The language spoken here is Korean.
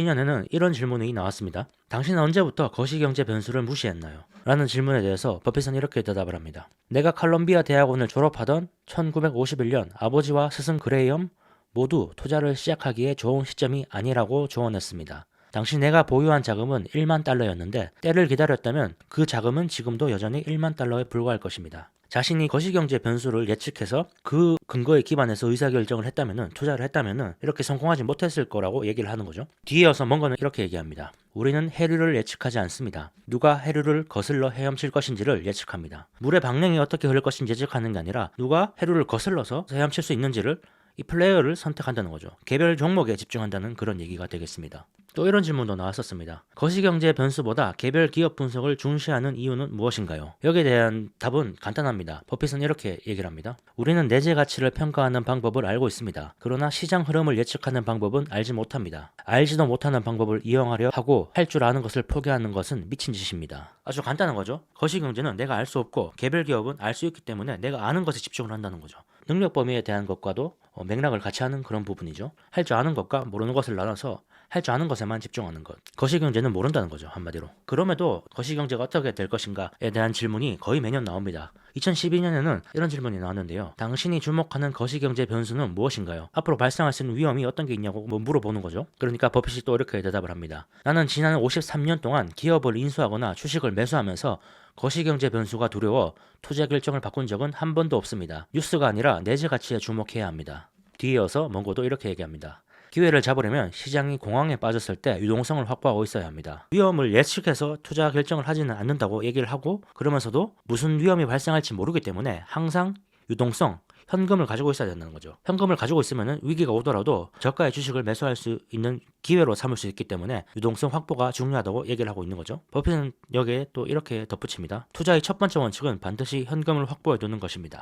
2012년에는 이런 질문이 나왔습니다. 당신은 언제부터 거시경제 변수를 무시했나요? 라는 질문에 대해서 버핏은 이렇게 대답을 합니다. 내가 칼럼비아 대학원을 졸업하던 1951년 아버지와 스승 그레이엄 모두 투자를 시작하기에 좋은 시점이 아니라고 조언했습니다. 당시 내가 보유한 자금은 1만 달러였는데 때를 기다렸다면 그 자금은 지금도 여전히 1만 달러에 불과할 것입니다. 자신이 거시경제 변수를 예측해서 그 근거에 기반해서 의사결정을 했다면은 투자를 했다면은 이렇게 성공하지 못했을 거라고 얘기를 하는 거죠. 뒤에 이어서 뭔가는 이렇게 얘기합니다. 우리는 해류를 예측하지 않습니다. 누가 해류를 거슬러 헤엄칠 것인지를 예측합니다. 물의 방향이 어떻게 흐를 것인지 예측하는 게 아니라 누가 해류를 거슬러서 헤엄칠 수 있는지를 이 플레이어를 선택한다는 거죠. 개별 종목에 집중한다는 그런 얘기가 되겠습니다. 또 이런 질문도 나왔었습니다. 거시경제 변수보다 개별 기업 분석을 중시하는 이유는 무엇인가요? 여기에 대한 답은 간단합니다. 버핏은 이렇게 얘기를 합니다. 우리는 내재 가치를 평가하는 방법을 알고 있습니다. 그러나 시장 흐름을 예측하는 방법은 알지 못합니다. 알지도 못하는 방법을 이용하려 하고 할 줄 아는 것을 포기하는 것은 미친 짓입니다. 아주 간단한 거죠. 거시경제는 내가 알 수 없고 개별 기업은 알 수 있기 때문에 내가 아는 것에 집중을 한다는 거죠. 능력 범위에 대한 것과도 어, 맥락을 같이 하는 그런 부분이죠. 할 줄 아는 것과 모르는 것을 나눠서 할 줄 아는 것에만 집중하는 것. 거시경제는 모른다는 거죠, 한마디로. 그럼에도 거시경제가 어떻게 될 것인가에 대한 질문이 거의 매년 나옵니다. 2012년에는 이런 질문이 나왔는데요. 당신이 주목하는 거시경제 변수는 무엇인가요? 앞으로 발생할 수 있는 위험이 어떤 게 있냐고 뭐 물어보는 거죠. 그러니까 버핏이 또 이렇게 대답을 합니다. 나는 지난 53년 동안 기업을 인수하거나 주식을 매수하면서 거시경제 변수가 두려워 투자 결정을 바꾼 적은 한 번도 없습니다. 뉴스가 아니라 내재 가치에 주목해야 합니다. 뒤에 이어서 먼고도 이렇게 얘기합니다. 기회를 잡으려면 시장이 공황에 빠졌을 때 유동성을 확보하고 있어야 합니다. 위험을 예측해서 투자 결정을 하지는 않는다고 얘기를 하고 그러면서도 무슨 위험이 발생할지 모르기 때문에 항상 유동성, 현금을 가지고 있어야 된다는 거죠. 현금을 가지고 있으면 위기가 오더라도 저가의 주식을 매수할 수 있는 기회로 삼을 수 있기 때문에 유동성 확보가 중요하다고 얘기를 하고 있는 거죠. 버핏은 여기에 또 이렇게 덧붙입니다. 투자의 첫 번째 원칙은 반드시 현금을 확보해 두는 것입니다.